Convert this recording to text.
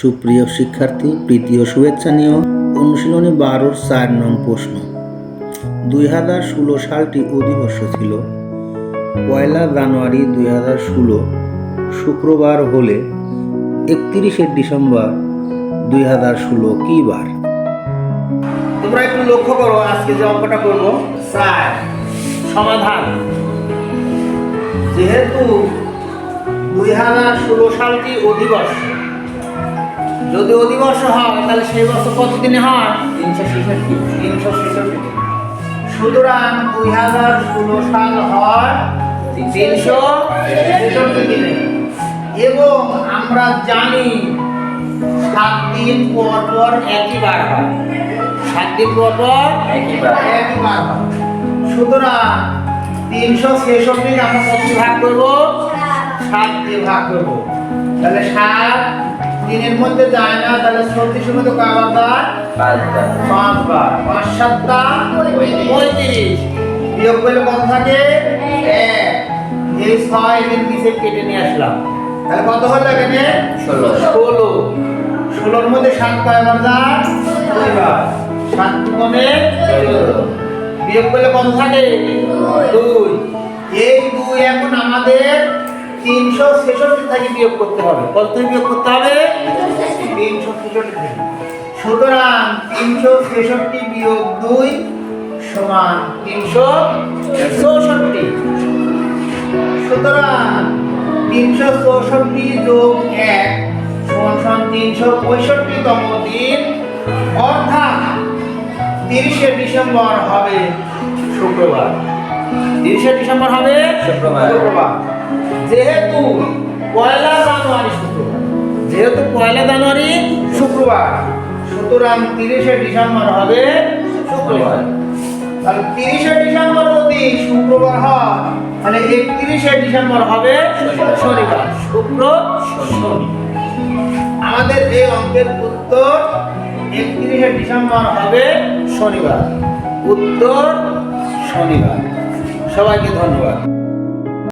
সুপ্রিয় শিক্ষার্থী, প্রীতি ও শুভেচ্ছা নিয়েও অনুশীলনী বারোর চার নং প্রশ্ন। দুই হাজার ষোলো সালটি অধিবর্ষ ছিল। পয়লা জানুয়ারি দুই হাজার ষোলো, শুক্রবার হলে একত্রিশে ডিসেম্বর দুই হাজার ষোলো, কী বার? তোমরা একটু লক্ষ্য করো, আজকে যে অঙ্কটা করব স্যার সমাধান। যেহেতু দুই হাজার ষোলো সালটি অধিবর্ষ যদি অধিবর্ষ হয় তাহলে সেই বছর কত দিনে হয়? তিনশো ছেষট্টি তিনশো ছেষট্টি। সুতরাং দুই হাজার ষোলো সাল হয় তিনশো ছেষট্টি দিনে। এবং আমরা জানি সাত দিন পর পর একই বার হয়। সাত দিন পর পর একই বার একই বার হয়। সুতরাং তিনশো ছেষট্টি আমরা কত ভাগ করব? সাত। দিয়ে ভাগ করব। তাহলে সাত দিনের মধ্যে যায় না তাহলে ছত্রিশের মধ্যে কয়বার যায় পাঁচবার। পাঁচ সাতটা? পঁয়ত্রিশ। বিয়োগ করলে কত থাকে? এক। এই ছয় এখানে নিচে কেটে নিয়ে আসলাম। তাহলে কত হলো এখানে? ষোলো। ষোলো। ষোলোর মধ্যে সাত কয়বার যায় দুইবার সাত চোদ্দ। বিয়োগ করলে কত থাকে? দুই। এই দুই এখন আমাদের তিনশো ছেষট্টি থেকে বিয়োগ করতে হবে। কত থেকে বিয়োগ করতে হবে? তিনশো ছেষট্টি থেকে। সুতরাং তিনশো ছেষট্টি বিয়োগ দুই সমান তিনশো চৌষট্টি। সুতরাং তিনশো চৌষট্টি যোগ এক সমান সমান তিনশো পঁয়ষট্টিতম দিন। অর্থাৎ তিরিশে ডিসেম্বর হবে শুক্রবার। তিরিশে ডিসেম্বর হবে শুক্রবার। শুক্রবার। যেহেতু পয়লা জানুয়ারি শুক্রবার। যেহেতু পয়লা জানুয়ারি শুক্রবার, সুতরাং তিরিশে ডিসেম্বর হবে শুক্রবার। তাহলে তিরিশে ডিসেম্বর যদি শুক্রবার হয় একত্রিশে ডিসেম্বর হবে শনিবার। শুক্র আমাদের এই অঙ্কের উত্তর, একত্রিশে ডিসেম্বর হবে শনিবার। উত্তর শনিবার। সবাইকে ধন্যবাদ।